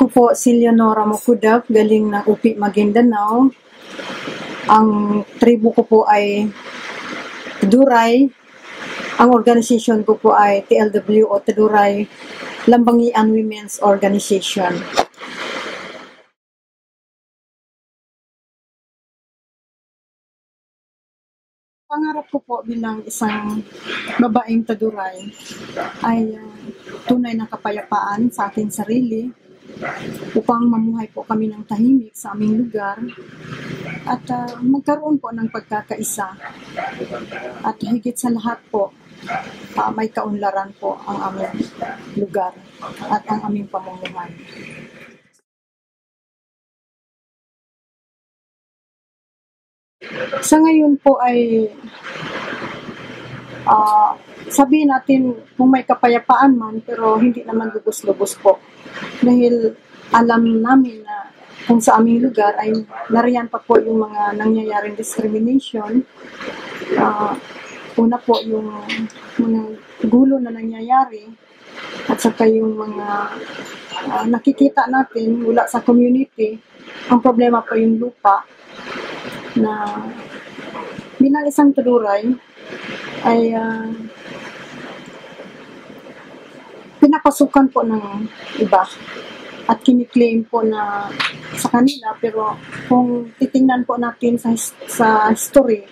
Ako po si Leonora Mokudap, galing ng Upi, Maguindanao. Ang tribo ko po ay Duray. Ang organization ko po ay TLW o Teduray Lambangian Women's Organization. Pangarap ko po bilang isang babaeng taduray ay uh, tunay na kapayapaan sa ating sarili upang mamuhay po kami ng tahimik sa aming lugar at uh, magkaroon po ng pagkakaisa. At higit sa lahat po, uh, may kaunlaran po ang aming lugar at ang aming pamumuhay. Sa ngayon po ay uh, sabihin natin kung may kapayapaan man pero hindi naman lubos-lubos po. Dahil alam namin na kung sa aming lugar ay nariyan pa po yung mga nangyayaring discrimination. Uh, una po yung mga gulo na nangyayari at saka yung mga uh, nakikita natin mula sa community. Ang problema po yung lupa na bilang isang tuduray ay uh, pinapasukan po ng iba at kiniklaim po na sa kanila pero kung titingnan po natin sa, sa history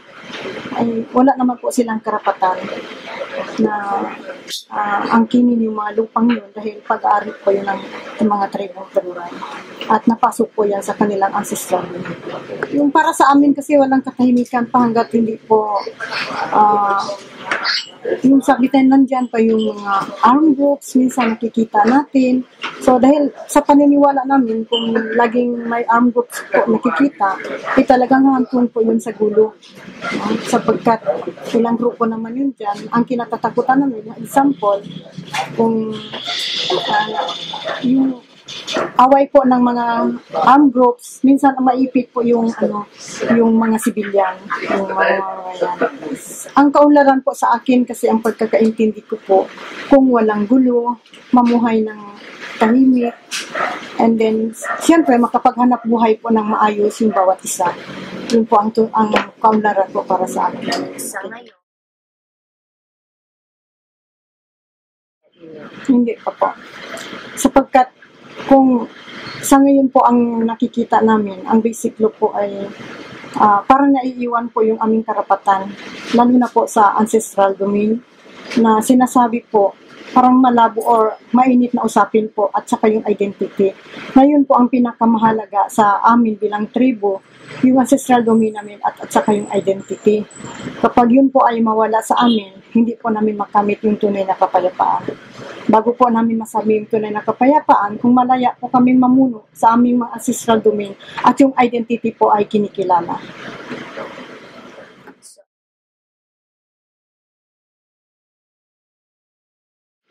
ay wala naman po silang karapatan na uh, angkinin yung mga lupang yun dahil pag-aari po yun ng, ng mga tribong Taruray. At napasok po yan sa kanilang ancestral. Yung para sa amin kasi walang katahimikan pa hanggat hindi po uh, yung sabitan nandyan pa yung mga armed groups, minsan nakikita natin. So dahil sa paniniwala namin, kung laging may armed groups po nakikita, ay talagang hantun po yun sa gulo. Uh, sapagkat ilang grupo naman yun dyan, ang kinatatakutan namin, example, kung uh, yung away po ng mga armed groups, minsan maipit po yung ano, yung mga sibilyan, yung mga yan. Ang kaunlaran po sa akin kasi ang pagkakaintindi ko po, kung walang gulo, mamuhay ng tahimik, and then, siyempre, makapaghanap buhay po ng maayos yung bawat isa. Yun po ang, ang kaunlaran po para sa akin. Sa ngayon, Hindi pa po. Sapagkat kung sa ngayon po ang nakikita namin, ang basic law po ay uh, parang naiiwan po yung aming karapatan, lalo na po sa ancestral domain, na sinasabi po parang malabo or mainit na usapin po at saka yung identity. Ngayon po ang pinakamahalaga sa amin bilang tribo, yung ancestral domain namin at, at saka yung identity. Kapag yun po ay mawala sa amin, hindi po namin makamit yung tunay na kapayapaan. Bago po namin masabi yung tunay na kapayapaan, kung malaya po kami mamuno sa aming mga ancestral domain at yung identity po ay kinikilala.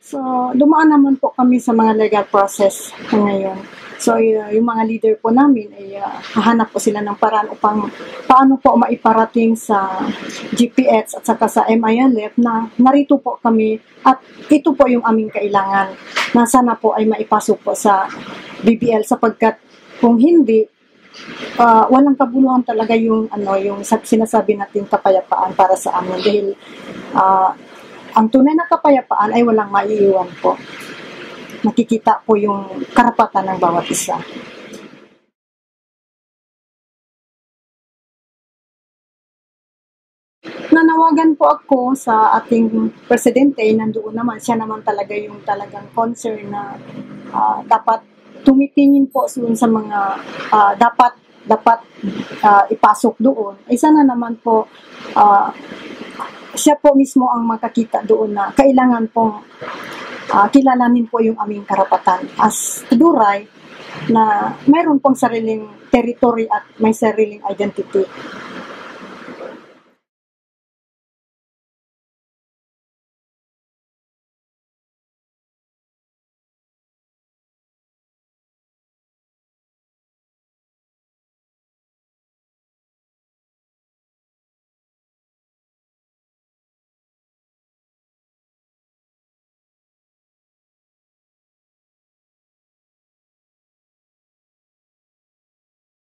So, dumaan naman po kami sa mga legal process ngayon. So, uh, yung mga leader po namin ay uh, hahanap po sila ng paraan upang paano po maiparating sa GPS at saka sa MILF na narito po kami at ito po yung aming kailangan na sana po ay maipasok po sa BBL sapagkat kung hindi, uh, walang kabuluhan talaga yung ano yung sinasabi natin kapayapaan para sa amin dahil uh, ang tunay na kapayapaan ay walang maiiwan po. Makikita po yung karapatan ng bawat isa. Nanawagan po ako sa ating presidente, nandoon naman, siya naman talaga yung talagang concern na uh, dapat tumitingin po sa mga uh, dapat dapat uh, ipasok doon. Ay sana naman po uh, siya po mismo ang makakita doon na kailangan pong uh, kilalanin po yung aming karapatan as Duray na mayroon pong sariling territory at may sariling identity